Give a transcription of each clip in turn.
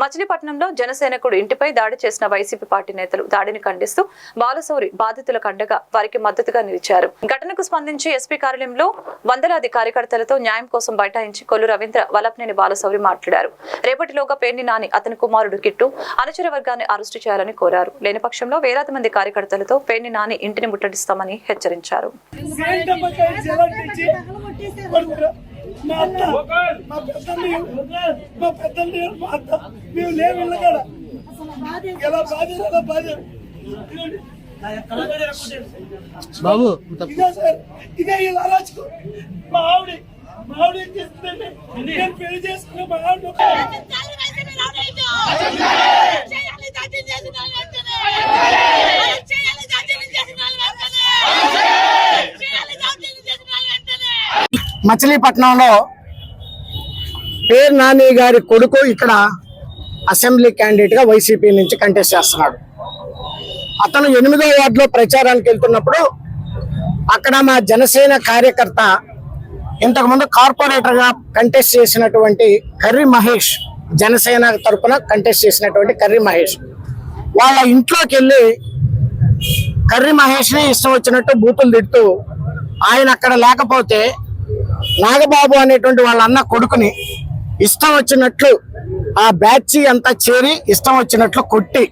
మచిలీపట్నంలో జనసేనకుడు ఇంటిపై దాడి చేసిన వైసీపీ పార్టీ నేతలు దాడిని ఖండిస్తూ బాలసౌరి బాధితులకు అండగా వారికి మద్దతుగా నిలిచారు. ఘటనకు స్పందించి ఎస్పీ కార్యాలయంలో వందలాది కార్యకర్తలతో న్యాయం కోసం బైఠాయించి కొల్లు రవీంద్ర వలప్నేని బాలసౌరి మాట్లాడారు. రేపటిలోగా పేర్ని నాని అతని కుమారుడు కిట్టు అనుచర వర్గాన్ని అరెస్టు చేయాలని కోరారు. లేని పక్షంలో వేలాది మంది కార్యకర్తలతో పేర్ని నాని ఇంటిని ముట్టడిస్తామని హెచ్చరించారు. మా అత్త మా పెద్దల్ని మా పెద్దల్ని మా అత్త మేము లేవు ఇళ్ళకాడ. ఎలా బాధ ఎలా బాధ బాబు ఇదే సార్ ఇదే ఇలా అరాచుకో మా ఆవిడ మా ఆవిడ ఏం చేస్తుందండి నేను పెళ్ళి చేసుకున్న మా ఆవిడ చేయాలి దాడి చేసిన వాళ్ళు వెంటనే చేయాలి దాడి చేసిన వాళ్ళు వెంటనే చేయాలి దాడి చేసిన వాళ్ళు వెంటనే మచిలీపట్నంలో పేరు నాని గారి కొడుకు ఇక్కడ అసెంబ్లీ క్యాండిడేట్గా వైసీపీ నుంచి కంటెస్ట్ చేస్తున్నాడు. అతను ఎనిమిదో వార్డులో ప్రచారానికి వెళ్తున్నప్పుడు అక్కడ మా జనసేన కార్యకర్త ఇంతకుముందు కార్పొరేటర్గా కంటెస్ట్ చేసినటువంటి కర్రీ మహేష్ జనసేన తరఫున కంటెస్ట్ చేసినటువంటి కర్రీ మహేష్. వాళ్ళ ఇంట్లోకి వెళ్ళి కర్రీ మహేష్ని ఇష్టం వచ్చినట్టు బూతులు తిడుతూ ఆయన అక్కడ లేకపోతే నాగబాబు అనేటువంటి వాళ్ళ అన్న కొడుకుని ఇష్టం వచ్చినట్లు ఆ బ్యాచ్ అంతా చేరి ఇష్టం వచ్చినట్లు కొట్టి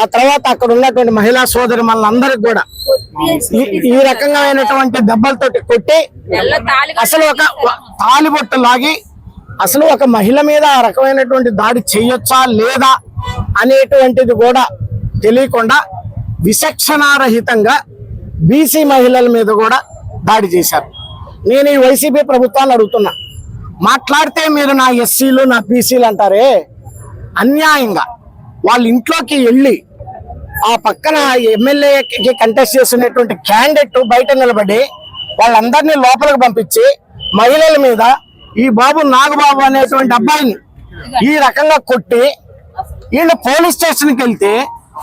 ఆ తర్వాత అక్కడ ఉన్నటువంటి మహిళా సోదరి మనందరికి కూడా ఈ- ఈ దెబ్బలతోటి కొట్టి అసలు ఒక తాలిబొట్టు లాగి అసలు ఒక మహిళ మీద ఆ రకమైనటువంటి దాడి చేయొచ్చా లేదా అనేటువంటిది కూడా తెలియకుండా విచక్షణారహితంగా బీసీ మహిళల మీద కూడా దాడి చేశారు. నేను ఈ వైసీపీ ప్రభుత్వాన్ని అడుగుతున్నా. మాట్లాడితే మీరు నా ఎస్సీలు నా బీసీలు అంటారే? అన్యాయంగా. వాళ్ళ ఇంట్లోకి వెళ్ళి ఆ పక్కన ఎమ్మెల్యేకి కంటెస్ట్ చేస్తున్నటువంటి క్యాండిడేట్ బయట నిలబడి వాళ్ళందరినీ లోపలికి పంపించి మహిళల మీద ఈ బాబు నాగబాబు అనేటువంటి అబ్బాయిని ఈ రకంగా కొట్టి వీళ్ళు పోలీస్ స్టేషన్కి వెళ్తే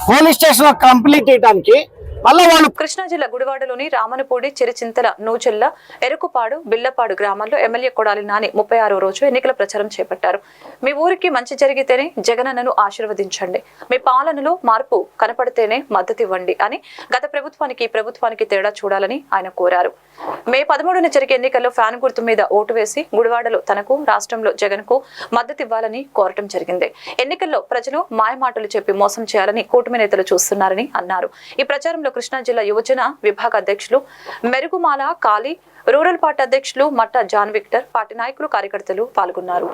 పోలీస్ స్టేషన్ కంప్లీట్ చేయడానికి మళ్ళా వాళ్ళు కృష్ణా జిల్లా గుడివాడలోని రామనపూడి చిరిచింతల నూచెల్ల ఎరుకుపాడు బిల్లపాడు గ్రామాల్లో ఎమ్మెల్యే కొడాలి నాని ముప్పై ఆరో రోజు ఎన్నికల ప్రచారం చేపట్టారు. మీ ఊరికి మంచి జరిగితేనే జగనన్నను ఆశీర్వదించండి. మీ పాలనలో మార్పు కనపడితేనే మద్దతు ఇవ్వండి అని గత ప్రభుత్వానికి ప్రభుత్వానికి తేడా చూడాలని ఆయన కోరారు. మే పదమూడున జరిగే ఎన్నికల్లో ఫ్యాన్ గుర్తు మీద ఓటు వేసి గుడివాడలో తనకు రాష్ట్రంలో జగన్కు మద్దతు ఇవ్వాలని కోరటం జరిగింది. ఎన్నికల్లో ప్రజలు మాయమాటలు చెప్పి మోసం చేయాలని కూటమి నేతలు చూస్తున్నారని అన్నారు. ఈ ప్రచారంలో కృష్ణా జిల్లా యువజన విభాగ అధ్యక్షులు మెరుగుమాల కాళీ రూరల్ పార్టీ అధ్యక్షులు మట్ట జాన్ విక్టర్ పార్టీ నాయకులు కార్యకర్తలు పాల్గొన్నారు.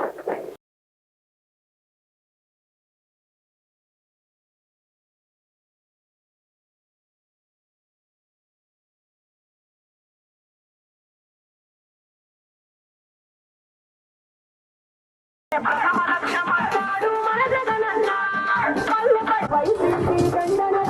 వైసీపీ గండన.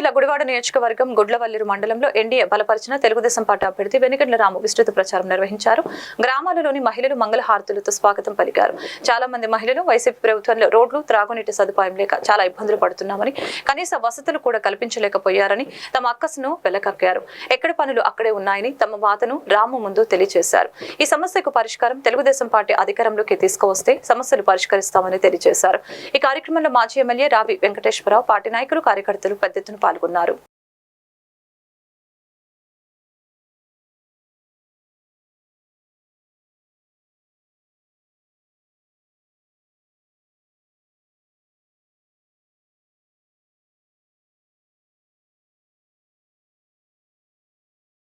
జిల్లా గుడివాడ నియోజకవర్గం గుడ్లవల్లిరు మండలంలో ఎన్డీఏ బలపరిచిన తెలుగుదేశం పార్టీ అభ్యర్థి వెనుకట్ల రాము విస్తృత ప్రచారం నిర్వహించారు. గ్రామాలలోని మహిళలు మంగళహారతులతో స్వాగతం పలికారు. చాలా మంది మహిళలు వైసీపీ ప్రభుత్వంలో రోడ్లు త్రాగునీటి సదుపాయం లేక చాలా ఇబ్బందులు పడుతున్నామని కనీస వసతులు కూడా కల్పించలేకపోయారని తమ అక్కసును వెలకక్కారు. ఎక్కడ పనులు అక్కడే ఉన్నాయని తమ బాధను రాము ముందు తెలియజేశారు ఈ సమస్యకు పరిష్కారం తెలుగుదేశం పార్టీ అధికారంలోకి తీసుకువస్తే సమస్యలు పరిష్కరిస్తామని తెలియజేశారు ఈ కార్యక్రమంలో మాజీ ఎమ్మెల్యే రావి వెంకటేశ్వరరావు పార్టీ నాయకులు కార్యకర్తలు పెద్ద ఎత్తున పాల్గొన్నారు.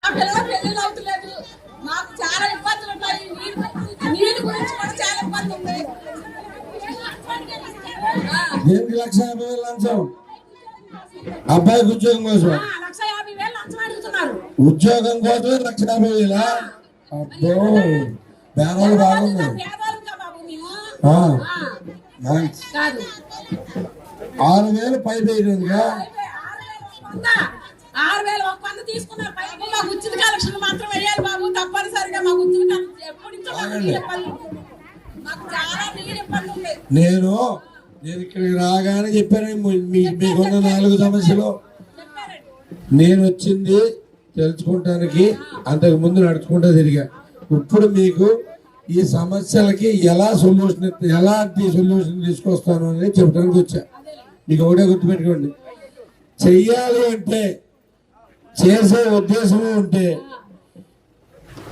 పెళ్ళిళ్ళు అవుతలేదు మాకు చాలా ఇబ్బందులు ఉన్నాయి. నీళ్ళు గురించి కూడా చాలా ఇబ్బంది ఉంది అబ్బాయికి ఉద్యోగం కోసం. ఉద్యోగం కోసం లక్ష యాభై వేలా? అబ్బో బేరాలు బాగుంది ఆరు వేలు పై వేయలేదుగా. ఆరు వేలు ఒక వంద. మాకు ఉచిత కలెక్షన్ మాత్రం వేయాలి బాబు తప్పనిసరిగా మాకు ఉచిత ఎప్పుడు చాలా ఇబ్బంది నేను నేను ఇక్కడికి రాగానే చెప్పాను మీ- మీకున్న నాలుగు సమస్యలు. నేను వచ్చింది తెలుసుకుంటానికి అంతకు ముందు నడుచుకుంటా తిరిగా. ఇప్పుడు మీకు ఈ సమస్యలకి ఎలా సొల్యూషన్ ఎలాంటి సొల్యూషన్ తీసుకొస్తాను అనేది చెప్పడానికి వచ్చా. మీకు ఒకటే గుర్తుపెట్టుకోండి. చెయ్యాలి అంటే చేసే ఉద్దేశం ఉంటే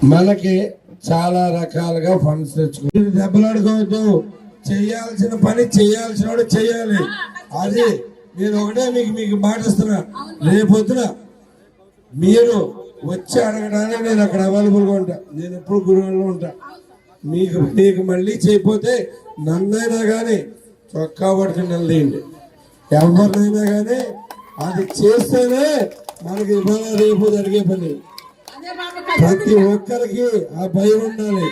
మనకి చాలా రకాలుగా ఫండ్స్ తెచ్చుకో దెబ్బలాడుకోవద్దు. చేయాల్సిన పని చేయాల్సిన వాడు చేయాలి అది నేను ఒకటే మీకు మీకు మాట ఇస్తున్నా రేపొద్దున మీరు వచ్చి అడగడానికి నేను అక్కడ అవైలబుల్గా ఉంటా. నేను ఎప్పుడు గురువులో ఉంటా. మీకు మీకు మళ్ళీ చేయకపోతే నన్నైనా కానీ చొక్కా పట్టుకుని నిలదీయండి ఎవరినైనా కానీ అది చేస్తేనే మనకి ఇవాళ రేపు జరిగే పని. ప్రతి ఒక్కరికి ఆ భయం ఉండాలి.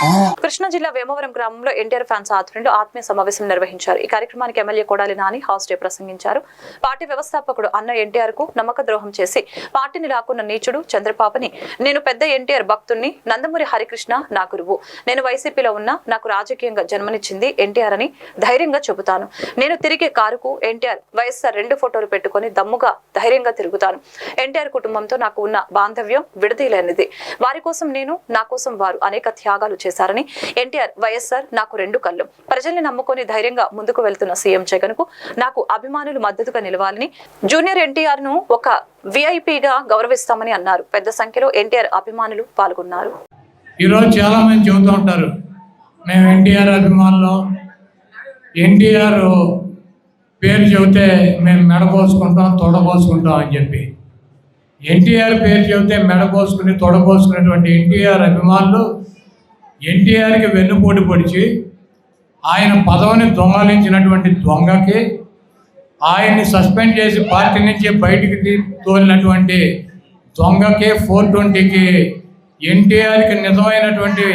కృష్ణా జిల్లా వేమవరం గ్రామంలో ఎన్టీఆర్ ఫ్యాన్స్ ఆధ్వర్యంలో ఆత్మీయ సమావేశం నిర్వహించారు. ఈ కార్యక్రమానికి ఎమ్మెల్యే కొడాలి నాని హౌస్ డే ప్రసంగించారు. పార్టీ వ్యవస్థాపకుడు అన్న ఎన్టీఆర్కు నమ్మక ద్రోహం చేసి పార్టీని లాక్కున్న నీచుడు చంద్రబాబుని నేను పెద్ద ఎన్టీఆర్ భక్తుణ్ణి నందమూరి హరికృష్ణ నా గురువు. నేను వైసీపీలో ఉన్నా నాకు రాజకీయంగా జన్మనిచ్చింది ఎన్టీఆర్ అని ధైర్యంగా చెబుతాను. నేను తిరిగే కారుకు ఎన్టీఆర్ వైఎస్ఆర్ రెండు ఫోటోలు పెట్టుకొని దమ్ముగా ధైర్యంగా తిరుగుతాను. ఎన్టీఆర్ కుటుంబంతో నాకు ఉన్న బాంధవ్యం విడదీయలేనిది. వారి కోసం నేను నా కోసం వారు అనేక త్యాగాలు చేశారని ఎన్టీఆర్ వైఎస్ఆర్ నాకు రెండు కళ్ళు. ప్రజల్ని నమ్ముకొని ధైర్యంగా ముందుకు వెళ్తున్న సీఎం జగన్కు నాకు అభిమానులు మద్దతుగా నిలవాలని జూనియర్ ఎన్టీఆర్ను ఒక విఐపిగా గౌరవిస్తామని అన్నారు. పెద్ద సంఖ్యలో ఎన్టీఆర్ అభిమానులు పాల్గొన్నారు. ఈరోజు చాలా మంది చెబుతూ ఉంటారు మేము ఎన్టీఆర్ అభిమానులు. ఎన్టీఆర్ పేరు చెబితే మేము మెడపోసుకుంటాం తొడపోసుకుంటాం అని చెప్పి. ఎన్టీఆర్ పేరు చెబితే మెడపోసుకుని తొడపోసుకునేటువంటి ఎన్టీఆర్ అభిమానులు ఎన్టీఆర్కి వెన్నుపోటు పొడిచి ఆయన పదవిని దొంగలించినటువంటి దొంగకి ఆయన్ని సస్పెండ్ చేసి పార్టీ నుంచి బయటికి తోలినటువంటి దొంగకి ఫోర్ ట్వంటీకి ఎన్టీఆర్కి నిజమైనటువంటి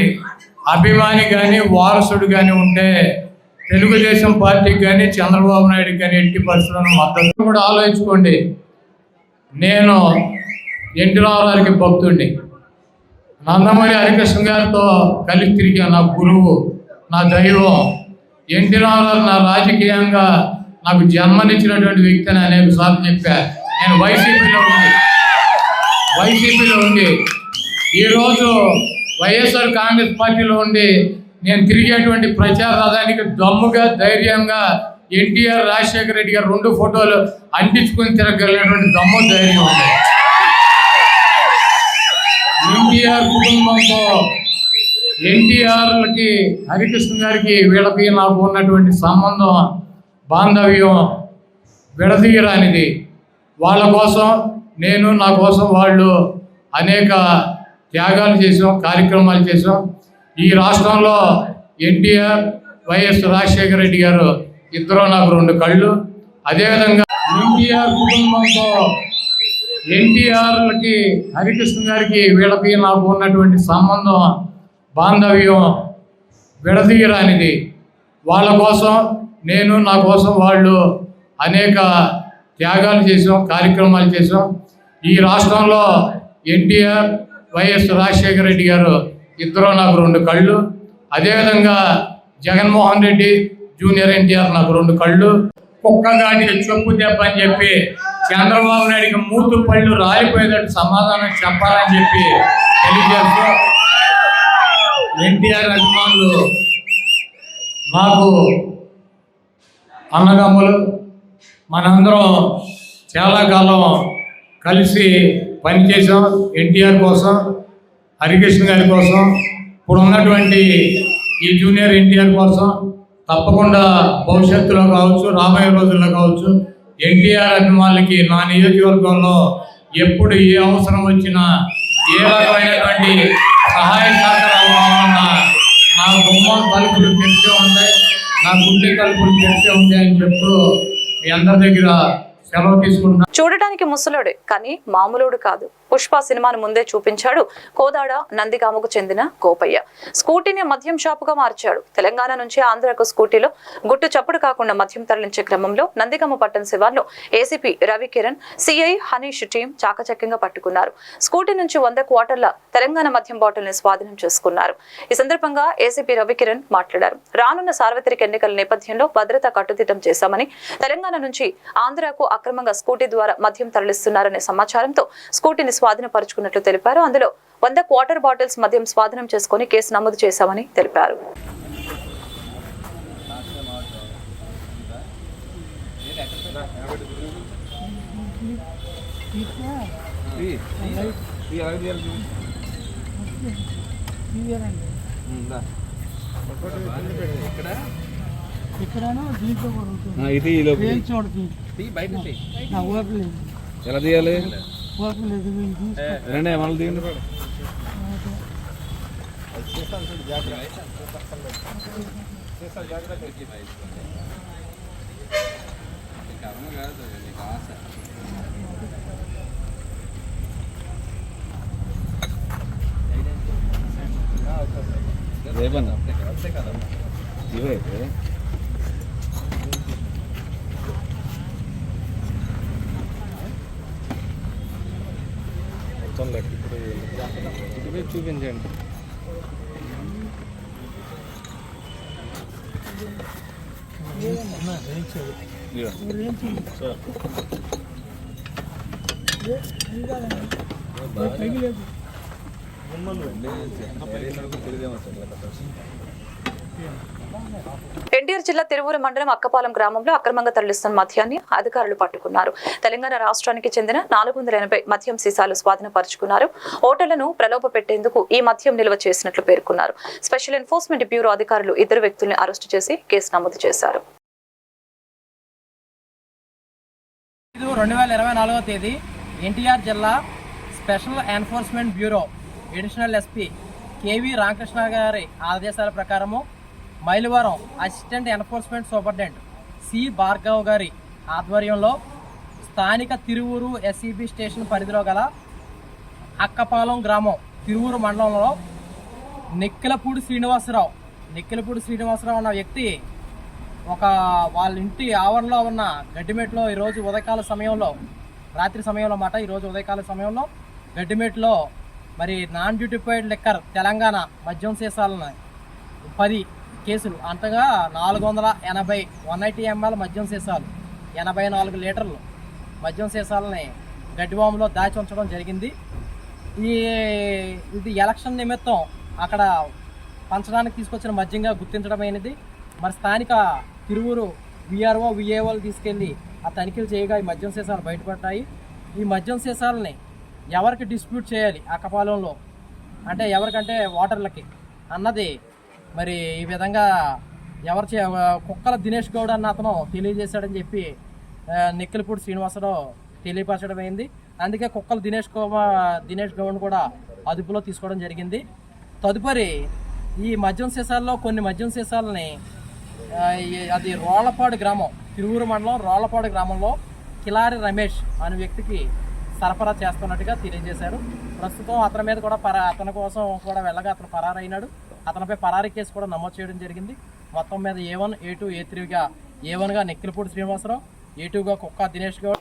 అభిమాని కానీ వారసుడు కానీ ఉంటే తెలుగుదేశం పార్టీకి కానీ చంద్రబాబు నాయుడు కానీ ఎట్టి పరిస్థితులను మద్దతు కూడా ఆలోచించుకోండి. నేను ఎన్టీ రామారావుకి భక్తుడిని. నందమూరి హరికృష్ణ గారితో కలిసి తిరిగా నా గురువు నా దైవం ఎన్టీ రామారావు నా రాజకీయంగా నాకు జన్మనిచ్చినటువంటి వ్యక్తిని అనేక సార్లు చెప్పా. నేను వైసీపీలో ఉంది వైసీపీలో ఉండి ఈరోజు వైఎస్ఆర్ కాంగ్రెస్ పార్టీలో ఉండి నేను తిరిగేటువంటి ప్రచార రథానికి దమ్ముగా ధైర్యంగా ఎన్టీఆర్ రాజశేఖర రెడ్డి గారు రెండు ఫోటోలు అంటించుకొని తిరగలిగినటువంటి దమ్ము ధైర్యం ఉంది. ఎన్టీఆర్ కుటుంబంతో ఎన్టీఆర్లకి హరికృష్ణ గారికి వీళ్ళకి నాకు ఉన్నటువంటి సంబంధం బాంధవ్యం విడదీయరానిది. వాళ్ళ కోసం నేను నా కోసం వాళ్ళు అనేక త్యాగాలు చేసాం కార్యక్రమాలు చేసాం ఈ రాష్ట్రంలో ఎన్టీఆర్ వైఎస్ రాజశేఖర రెడ్డి గారు ఇద్దరు నాకు రెండు కళ్ళు. అదేవిధంగా ఎన్టీఆర్ కుటుంబంతో ఎన్టీఆర్లకి హరికృష్ణ గారికి వీళ్ళకి నాకు ఉన్నటువంటి సంబంధం బాంధవ్యం విడదీయరానిది. వాళ్ళ కోసం నేను నా కోసం వాళ్ళు అనేక త్యాగాలు చేసాం కార్యక్రమాలు చేసాం ఈ రాష్ట్రంలో ఎన్టీఆర్ వైఎస్ రాజశేఖర రెడ్డి గారు ఇద్దరు నాకు రెండు కళ్ళు. అదేవిధంగా జగన్మోహన్ రెడ్డి జూనియర్ ఎన్టీఆర్ నాకు రెండు కళ్ళు. కుక్కగాడికి చెప్పు దెబ్బ అని చెప్పి చంద్రబాబు నాయుడికి మూతు పళ్ళు రాలిపోయేటట్టు సమాధానం చెప్పాలని చెప్పి తెలియజేస్తూ ఎన్టీఆర్ అభిమానులు మాకు అన్నదమ్ములు మనందరం చాలా కాలం కలిసి పనిచేసాం ఎన్టీఆర్ కోసం హరికృష్ణ గారి కోసం ఇప్పుడు ఉన్నటువంటి ఈ జూనియర్ ఎన్టీఆర్ కోసం తప్పకుండా భవిష్యత్తులో కావచ్చు రాబోయే రోజుల్లో కావచ్చు. ఎన్టీఆర్ అభిమానులకి నా నియోజకవర్గంలో ఎప్పుడు ఏ అవసరం వచ్చినా ఏ రకమైనటువంటి సహాయ సహకారాలు కావాలన్నా నా గుమ్మం తలుపులు తెరిచే ఉంటాయి నా గుండె తలుపులు తెరిచే ఉంటాయని చెప్తూ మీ అందరి దగ్గర సెలవు తీసుకుంటున్నాను చూడటానికి ముసలోడే కానీ మామూలుడు కాదు. పుష్ప సినిమాను ముందే చూపించాడు. కోదాడ నందిగామకు చెందిన గోపయ్య. స్కూటీని మద్యం షాపుగా మార్చాడు. తెలంగాణ నుంచి ఆంధ్రకు స్కూటీలో గుట్టు చప్పుడు కాకుండా మద్యం తరలించే క్రమంలో నందిగామ పట్టణ శివార్లో ACP Ravikiran CI Hanish team చాకచక్యంగా పట్టుకున్నారు. స్కూటీ నుంచి వంద క్వార్టర్ల తెలంగాణ మద్యం బాటిల్ని స్వాధీనం చేసుకున్నారు. ఈ సందర్భంగా ఏసీపీ రవికిరణ్ మాట్లాడారు. రానున్న సార్వత్రిక ఎన్నికల నేపథ్యంలో భద్రత కట్టుదిట్టం చేశామని తెలంగాణ నుంచి ఆంధ్రకు అక్రమంగా స్కూటీ ద్వారా మద్యం తరలిస్తున్నారనే సమాచారంతో స్కూటీని స్వాధీనపరుచుకున్నట్లు తెలిపారు. అందులో వంద క్వార్టర్ బాటిల్స్ మద్యం స్వాధీనం చేసుకుని కేసు నమోదు చేశామని తెలిపారు. ఇది ఈ లోపు ఎలా తీయాలి? రండి మళ్ళీ తీయండి రేపన్నా ఇవే లెక్క. ఇప్పుడు ఇటువైపు చూపించండి. ఇదిగో. ఎన్టీఆర్ జిల్లా తిరువూరు మండలం అక్కపాలెం గ్రామంలో అక్రమంగా తరలిస్తున్న మద్యాన్ని అధికారులు పట్టుకున్నారు. తెలంగాణ రాష్ట్రానికి చెందిన నాలుగు వందల ఎనభై మద్యం సీసాలు స్వాధీనపరుచుకున్నారు ఓటర్లను ప్రలోభ పెట్టేందుకు ఈ మద్యం నిల్వ చేసినట్లు పేర్కొన్నారు. స్పెషల్ ఎన్ఫోర్స్మెంట్ బ్యూరో అధికారులు ఇద్దరు వ్యక్తుల్ని అరెస్టు చేసి కేసు నమోదు చేశారు. రెండు వేల ఇరవై నాలుగవ తేదీ ఎన్టీఆర్ జిల్లా special enforcement bureau additional SP KV Ramakrishna గారి ఆదేశాల ప్రకారము Mylavaram assistant enforcement superintendent C. Bhargav గారి ఆధ్వర్యంలో స్థానిక తిరువూరు ఎస్ఈబి స్టేషన్ పరిధిలో గల అక్కపాలెం గ్రామం తిరువూరు మండలంలో నెక్కిలపూడి శ్రీనివాసరావు నెక్కిలపూడి శ్రీనివాసరావు అన్న వ్యక్తి ఒక వాళ్ళ ఇంటి ఆవరణలో ఉన్న గడ్డిమెట్లో ఈరోజు ఉదయకాల సమయంలో రాత్రి సమయంలో మాట ఈరోజు ఉదయకాల సమయంలో గడ్డిమెట్లో మరి నాన్ డ్యూటిఫైడ్ లిక్కర్ తెలంగాణ మద్యం సీసాలను పది కేసులు. అంతగా నాలుగు వందల ఎనభై వన్ ఎయిటీ ఎంఎల్ మద్యం సీసాలు ఎనభై నాలుగు లీటర్లు మద్యం సీసాలని గడ్డివాములో దాచి ఉంచడం జరిగింది. ఈ ఇది ఎలక్షన్ నిమిత్తం అక్కడ పంచడానికి తీసుకొచ్చిన మద్యంగా గుర్తించడమైనది మరి స్థానిక తిరువురు విఆర్ఓ విఏఓలు తీసుకెళ్ళి ఆ తనిఖీలు చేయగా ఈ మద్యం సీసాలు బయటపడ్డాయి. ఈ మద్యం సీసాలని ఎవరికి డిస్ప్యూట్ చేయాలి? అక్కపాలెంలో అంటే ఎవరికంటే ఓటర్లకి అన్నది మరి ఈ విధంగా ఎవరు చే కుక్కల దినేష్ గౌడ్ అన్న అతను తెలియజేశాడని చెప్పి ఆ, శ్రీనివాసరావు తెలియపరచడం అయింది. అందుకే కుక్కల దినేష్ కుమార్ దినేష్ గౌడ్ కూడా అదుపులో తీసుకోవడం జరిగింది. తదుపరి ఈ మద్యం సీసాల్లో కొన్ని మద్యం సీసాలని అది రోళ్ళపాడు గ్రామం తిరువురు మండలం రోళ్ళపాడు గ్రామంలో కిలారి రమేష్ అనే వ్యక్తికి సరఫరా చేస్తున్నట్టుగా తెలియజేశారు. ప్రస్తుతం అతని మీద కూడా పరా అతని కోసం కూడా వెళ్ళగా అతను పరారైనాడు. అతనిపై పరారీ కేసు కూడా నమోదు చేయడం జరిగింది. మొత్తం మీద ఏ వన్ ఏ టూ ఏ త్రీగా ఏ వన్గా నెక్కిలపూడి శ్రీనివాసరావు కుక్క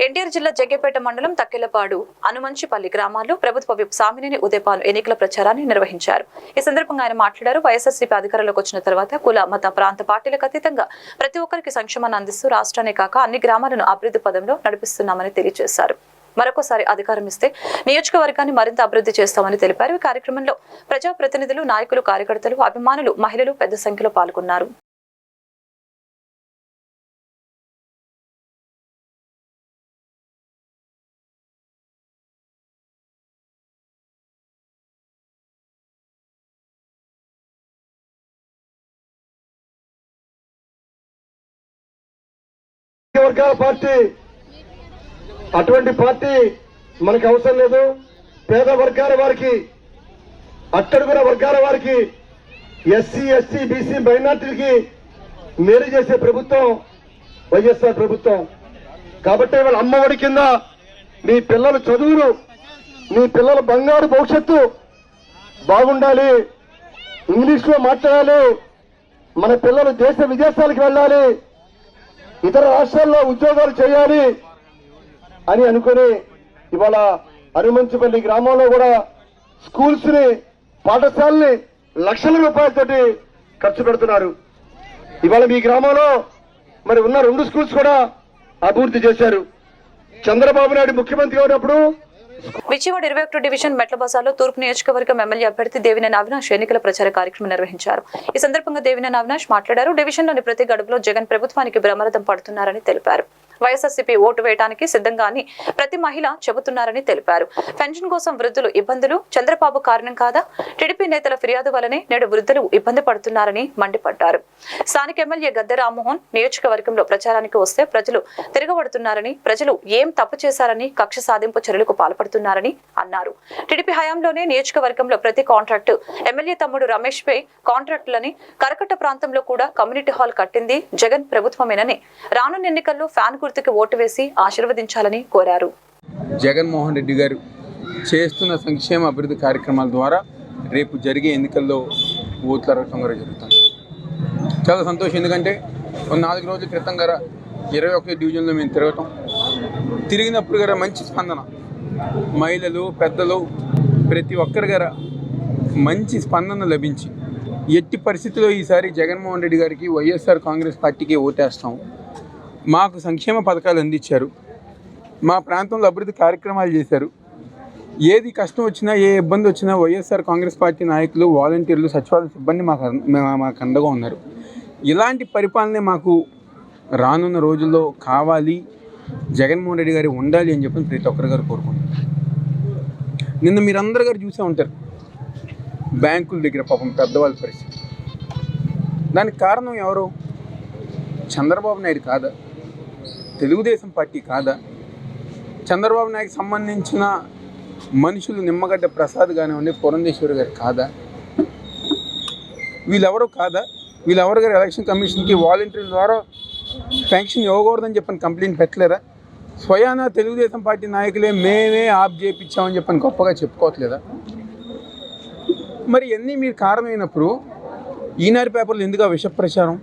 ఎన్టీఆర్ జిల్లా జగ్గేపేట మండలం తక్కెలపాడు అనుమంచిపల్లి గ్రామాల్లో ప్రభుత్వ విప్ సామినేని ఉదయపాల్ ఎన్నికల ప్రచారాన్ని నిర్వహించారు. ఈ సందర్భంగా ఆయన మాట్లాడారు. వైఎస్ఆర్సీపీ అధికారంలోకి వచ్చిన తర్వాత కుల మత ప్రాంత పార్టీలకు అతీతంగా ప్రతి ఒక్కరికి సంక్షేమాన్ని అందిస్తూ రాష్ట్రాన్ని కాక అన్ని గ్రామాలను అభివృద్ధి పదంలో నడిపిస్తున్నామని తెలియజేశారు. మరొకసారి అధికారం ఇస్తే నియోజకవర్గాన్ని మరింత అభివృద్ధి చేస్తామని తెలిపారు. ఈ కార్యక్రమంలో ప్రజాప్రతినిధులు నాయకులు కార్యకర్తలు అభిమానులు మహిళలు పెద్ద సంఖ్యలో పాల్గొన్నారు. వర్గాల పార్టీ అటువంటి పార్టీ మనకు అవసరం లేదు. పేద వర్గాల వారికి అట్టడుగున వర్గాల వారికి ఎస్సీ ఎస్టీ బీసీ మైనార్టీలకి మేలు చేసే ప్రభుత్వం వైఎస్ఆర్ ప్రభుత్వం. కాబట్టి వాళ్ళ అమ్మఒడి కింద మీ పిల్లల చదువులు మీ పిల్లల బంగారు భవిష్యత్తు బాగుండాలి. ఇంగ్లీష్లో మాట్లాడాలి. మన పిల్లలు దేశ విదేశాలకు వెళ్ళాలి. ఇతర రాష్ట్రాల్లో ఉద్యోగాలు చేయాలి. అని అనుకుని ఇవాళ హనుమంచుపల్లి గ్రామంలో కూడా స్కూల్స్ని పాఠశాలని లక్షల రూపాయలతోటి ఖర్చు పెడుతున్నారు. ఇవాళ మీ గ్రామంలో మరి ఉన్న రెండు స్కూల్స్ కూడా అభివృద్ధి చేశారు. చంద్రబాబు నాయుడు ముఖ్యమంత్రి ఉన్నప్పుడు విజయవాడ ఇరవై ఒకటో డివిజన్ మెట్ల బజార్లో తూర్పు నియోజకవర్గం ఎమ్మెల్యే అభ్యర్థి దేవినేని అవినాష్ ఎన్నికల ప్రచార కార్యక్రమం నిర్వహించారు. ఈ సందర్భంగా దేవినేని అవినాష్ మాట్లాడారు. డివిజన్లోని ప్రతి గడుపులో జగన్ ప్రభుత్వానికి బ్రహ్మరథం పడుతున్నారని తెలిపారు. వైఎస్ఆర్సీపీ ఓటు వేయడానికి సిద్ధంగా అని ప్రతి మహిళ చెబుతున్నారని తెలిపారు. పెన్షన్ కోసం వృద్ధులు ఇబ్బందులు చంద్రబాబు కారణం కాదా? టీడీపీ నేతల ఫిర్యాదు వల్లనే నేడు వృద్ధులు ఇబ్బంది పడుతున్నారని మండిపడ్డారు. స్థానిక ఎమ్మెల్యే గద్దె రామ్మోహన్ నియోజకవర్గంలో ప్రచారానికి వస్తే ప్రజలు తిరగబడుతున్నారని ప్రజలు ఏం తప్పు చేశారని కక్ష సాధింపు చర్యలకు పాల్పడుతున్నారని అన్నారు. టీడీపీ హయాంలోనే నియోజకవర్గంలో ప్రతి కాంట్రాక్టు ఎమ్మెల్యే తమ్ముడు రమేష్ పై కాంట్రాక్టులని కరకట్ట ప్రాంతంలో కూడా కమ్యూనిటీ హాల్ కట్టింది జగన్ ప్రభుత్వమేనని. రానున్న ఎన్నికల్లో ఫ్యాన్ గుర్తుకి ఓటు వేసి ఆశీర్వదించాలని కోరారు. జగన్మోహన్ రెడ్డి గారు చేస్తున్న సంక్షేమ అభివృద్ధి కార్యక్రమాల ద్వారా రేపు జరిగే ఎన్నికల్లో ఓట్లు అడగటం జరుగుతుంది. చాలా సంతోషం. ఎందుకంటే నాలుగు రోజుల క్రితం గారా ఇరవై ఒకటి డివిజన్లో మేము తిరగటం. తిరిగినప్పుడు గారా మంచి స్పందన. మహిళలు పెద్దలు ప్రతి ఒక్కరి గారా మంచి స్పందన లభించి ఎట్టి పరిస్థితిలో ఈసారి జగన్మోహన్ రెడ్డి గారికి వైఎస్ఆర్ కాంగ్రెస్ పార్టీకి ఓటేస్తాం. మాకు సంక్షేమ పథకాలు అందించారు. మా ప్రాంతంలో అభివృద్ధి కార్యక్రమాలు చేశారు. ఏది కష్టం వచ్చినా ఏ ఇబ్బంది వచ్చినా వైఎస్ఆర్ కాంగ్రెస్ పార్టీ నాయకులు వాలంటీర్లు సచివాలయ సిబ్బంది మాకు మాకు అండగా ఉన్నారు. ఇలాంటి పరిపాలనే మాకు రానున్న రోజుల్లో కావాలి. జగన్మోహన్ రెడ్డి గారి ఉండాలి అని చెప్పి ప్రతి ఒక్కరి గారు కోరుకుంటున్నారు. నిన్న మీరందరు గారు చూసే ఉంటారు. బ్యాంకుల దగ్గర పాపం పెద్దవాళ్ళ పరిస్థితి. దానికి కారణం ఎవరు? చంద్రబాబు నాయుడు కాదా? తెలుగుదేశం పార్టీ కాదా? చంద్రబాబు నాయుడు సంబంధించిన మనుషులు నిమ్మగడ్డ ప్రసాద్ కానివ్వండి పురంధేశ్వరి గారు కాదా? వీళ్ళెవరు కాదా? వీళ్ళెవరు గారు ఎలక్షన్ కమిషన్కి వాలంటీర్ల ద్వారా పెన్షన్ ఇవ్వకూడదని చెప్పని కంప్లైంట్ పెట్టలేరా? స్వయాన తెలుగుదేశం పార్టీ నాయకులే మేమే ఆప్ చేయించామని చెప్పని గొప్పగా చెప్పుకోవట్లేదా? మరి ఇవన్నీ మీరు కారణమైనప్పుడు ఈనాడు పేపర్లు ఎందుకు విష ప్రచారం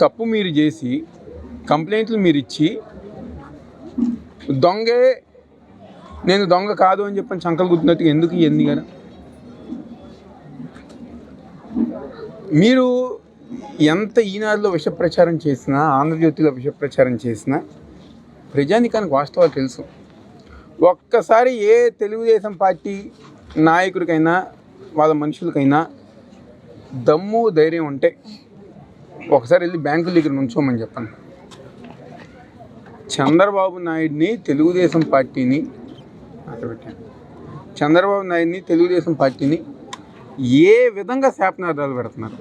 తప్పు మీరు చేసి కంప్లైంట్లు మీరు ఇచ్చి దొంగే నేను దొంగ కాదు అని చెప్పని చంకలు గుర్తున్నట్టుగా ఎందుకు ఇవన్నీ కదా మీరు ఎంత ఈనాడులో విష ప్రచారం చేసినా ఆంధ్రజ్యోతిలో విష ప్రచారం చేసినా ప్రజానికానికి వాస్తవాలు తెలుసు. ఒక్కసారి ఏ తెలుగుదేశం పార్టీ నాయకుడికైనా వాళ్ళ మనుషులకైనా దమ్ము ధైర్యం ఉంటే ఒకసారి వెళ్ళి బ్యాంకుల దగ్గర నుంచోమని చెప్పండి. చంద్రబాబు నాయుడిని తెలుగుదేశం పార్టీని అక్కడ పెట్టాను చంద్రబాబు నాయుడిని తెలుగుదేశం పార్టీని ఏ విధంగా శాపనార్థాలు పెడుతున్నారు?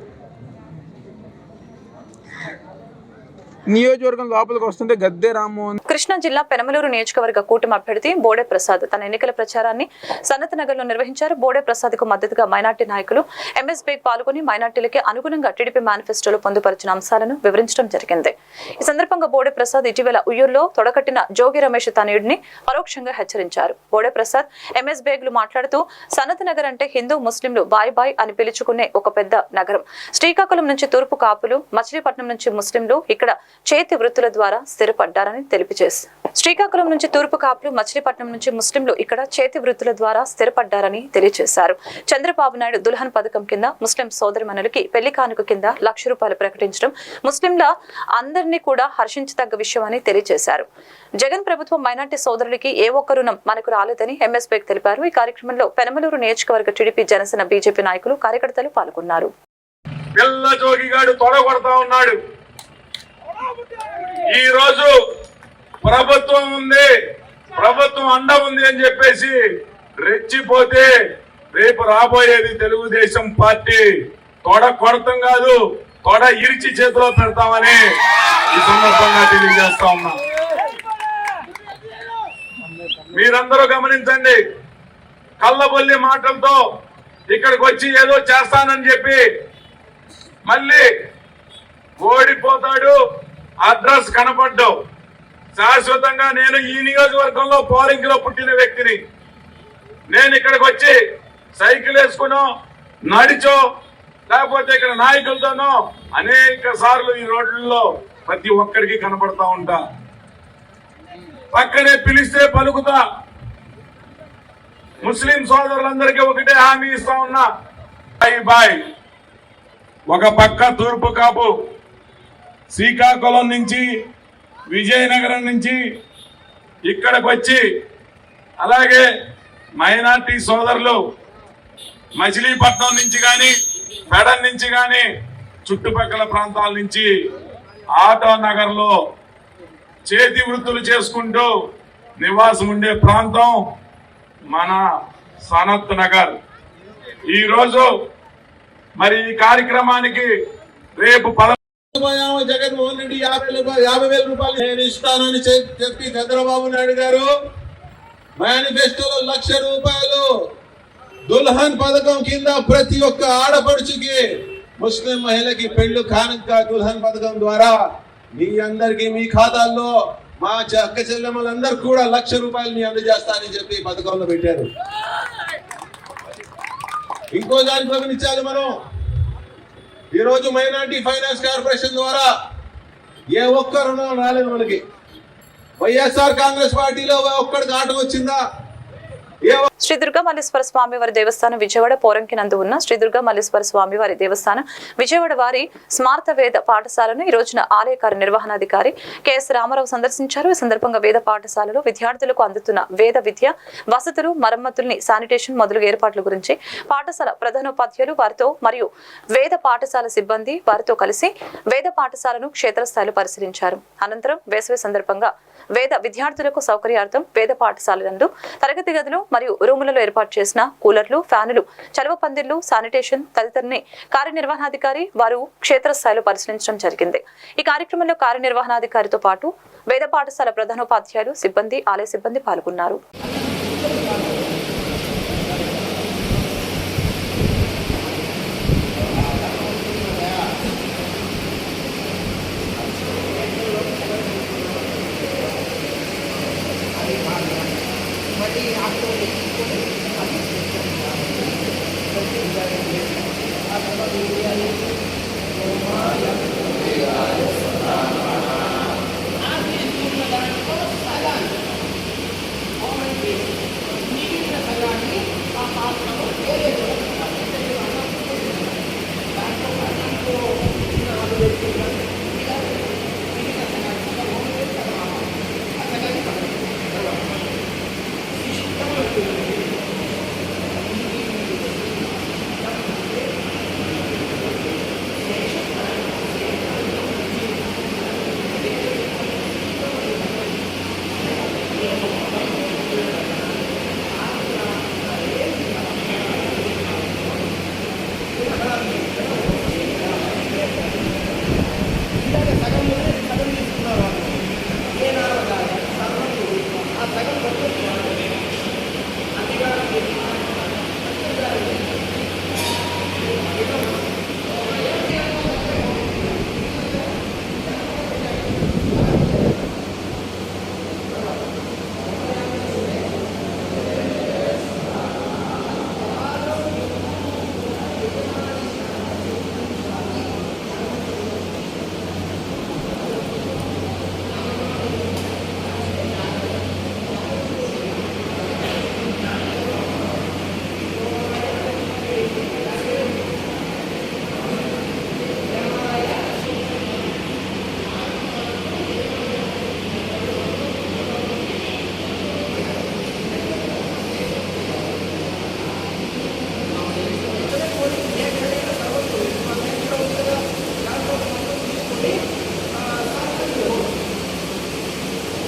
నియోజకవర్గం లోపలికి వస్తుంటే గద్దె రామ్మోహన్ కృష్ణా జిల్లా పెనమలూరు నియోజకవర్గ కూటమి అభ్యర్థి బోడే ప్రసాద్ తన ఎన్నికల ప్రచారాన్ని సనత్ నగర్లో నిర్వహించారు. బోడే ప్రసాద్కు మద్దతుగా మైనార్టీ నాయకులు ఎంఎస్ బేగ్ పాల్గొని మైనార్టీలకి అనుగుణంగా టీడీపీ మేనిఫెస్టోలో పొందుపరిచిన అంశాలను వివరించడం జరిగింది. ఈ సందర్భంగా బోడే ప్రసాద్ ఇటీవల ఉయ్యూరులో తొడకట్టిన జోగి రమేష్ తనయుడిని పరోక్షంగా హెచ్చరించారు. బోడే ప్రసాద్ ఎంఎస్ బేగ్లు మాట్లాడుతూ సనత్ నగర్ అంటే హిందూ ముస్లింలు బాయ్ బాయ్ అని పిలుచుకునే ఒక పెద్ద నగరం. శ్రీకాకుళం నుంచి తూర్పు కాపులు మచిలీపట్నం నుంచి ముస్లింలు ఇక్కడ చేతి వృత్తుల ద్వారా స్థిరపడ్డారని తెలిపిచేశారు శ్రీకాకుళం నుంచి తూర్పు కాపులు మచిలీపట్నం నుంచి ముస్లింలు ఇక్కడ చేతి వృత్తుల ద్వారా స్థిరపడ్డారని తెలియజేశారు చంద్రబాబు నాయుడు దుల్హన్ పథకం కింద ముస్లిం సోదరిమణులకి పెళ్ళి కానుక కింద లక్ష రూపాయలు ప్రకటించడం ముస్లింల అందరినీ కూడా హర్షించదగ్గ విషయం అని తెలియజేశారు జగన్ ప్రభుత్వం మైనార్టీ సోదరులకి ఏ ఒక్క రుణం మనకు రాలేదని ఎంఎస్ బేగ్ తెలిపారు. ఈ కార్యక్రమంలో పెనమలూరు నియోజకవర్గ టీడీపీ జనసేన బీజేపీ నాయకులు కార్యకర్తలు పాల్గొన్నారు. ఉన్నాడు. ఈ రోజు ప్రభుత్వం ఉంది. ప్రభుత్వం అండ ఉంది అని చెప్పేసి రెచ్చిపోతే రేపు రాబోయేది తెలుగుదేశం పార్టీ. తొడ కొడతాం కాదు తొడ ఇరిచి చేతిలో పెడతామని ఈ సందర్భంగా తెలియజేస్తా ఉన్నా. మీరందరూ గమనించండి కళ్ళబొల్లి మాటలతో ఇక్కడికి వచ్చి ఏదో చేస్తానని చెప్పి మళ్ళీ ఓడిపోతాడు. అడ్రస్ కనపడ్డావు. శాశ్వతంగా నేను ఈ నియోజకవర్గంలో పోలింగ్లో పుట్టిన వ్యక్తిని. నేను ఇక్కడికి వచ్చి సైకిల్ వేసుకునో నడిచో లేకపోతే ఇక్కడ నాయకులతోనో అనేక సార్లు ఈ రోడ్లలో ప్రతి ఒక్కరికి కనపడతా ఉంటా. పక్కనే పిలిస్తే పలుకుతా. ముస్లిం సోదరులందరికీ ఒకటే హామీ ఇస్తా ఉన్నా. బాయ్ బాయ్ ఒక పక్క తూర్పు కాపు. శ్రీకాకుళం నుంచి విజయనగరం నుంచి ఇక్కడికి వచ్చి అలాగే మైనార్టీ సోదరులు మచిలీపట్నం నుంచి కానీ పెడన్ నుంచి కానీ చుట్టుపక్కల ప్రాంతాల నుంచి ఆటో నగర్లో చేతి వృత్తులు చేసుకుంటూ నివాసం ఉండే ప్రాంతం మన సనత్ నగర్. ఈరోజు మరి ఈ కార్యక్రమానికి రేపు పద జగన్మోహన్ రెడ్డి యాభై రూపాయలు యాభై వేల రూపాయలు నేను ఇస్తానని చెప్పి చంద్రబాబు నాయుడు గారు మేనిఫెస్టోలో లక్ష రూపాయలు. దుల్హన్ పథకం కింద ప్రతి ఒక్క ఆడపడుచుకి ముస్లిం మహిళకి పెళ్ళి కానుక దుల్హన్ పథకం ద్వారా మీ అందరికి మీ ఖాతాల్లో మా చె- అక్క చెల్లెమ్మలందరూ కూడా లక్ష రూపాయలు మీ అందజేస్తానని చెప్పి పథకంలో పెట్టారు. ఇంకో దానికి గమనించాలి మనం. ఈ రోజు మైనార్టీ ఫైనాన్స్ కార్పొరేషన్ ద్వారా ఏ ఒక్క రుణం రాలేదు మనకి. వైఎస్ఆర్ కాంగ్రెస్ పార్టీలో ఒక్కడికి ఆట వచ్చిందా? శ్రీ దుర్గా మల్లేశ్వర స్వామి వారి దేవస్థానం విజయవాడ పోరంకి నందు ఉన్న శ్రీ దుర్గా మల్లేశ్వర స్వామి వారి దేవస్థానం విజయవాడ వారి స్మార్త వేద పాఠశాలను ఈ రోజున ఆలయ కార్యనిర్వహణాధికారి కెఎస్ రామారావు సందర్శించారు. ఈ సందర్భంగా వేద పాఠశాలలో విద్యార్థులకు అందుతున్న వేద విద్య వసతులు మరమ్మతుల్ని శానిటేషన్ మొదలగు ఏర్పాట్ల గురించి పాఠశాల ప్రధానోపాధ్యాయులు వారితో మరియు వేద పాఠశాల సిబ్బంది వారితో కలిసి వేద పాఠశాలను క్షేత్రస్థాయిలో పరిశీలించారు. అనంతరం వేసవి సందర్భంగా వేద విద్యార్థులకు సౌకర్యార్థం వేద పాఠశాల నందు తరగతి గదులు మరియు రూములలో ఏర్పాటు చేసిన కూలర్లు ఫ్యానులు చలవ పందిర్లు శానిటేషన్ తదితరని కార్యనిర్వహణాధికారి వారు క్షేత్రస్థాయిలో పరిశీలించడం జరిగింది. ఈ కార్యక్రమంలో కార్యనిర్వహణాధికారితో పాటు వేద పాఠశాల ప్రధానోపాధ్యాయులు సిబ్బంది ఆలయ సిబ్బంది పాల్గొన్నారు.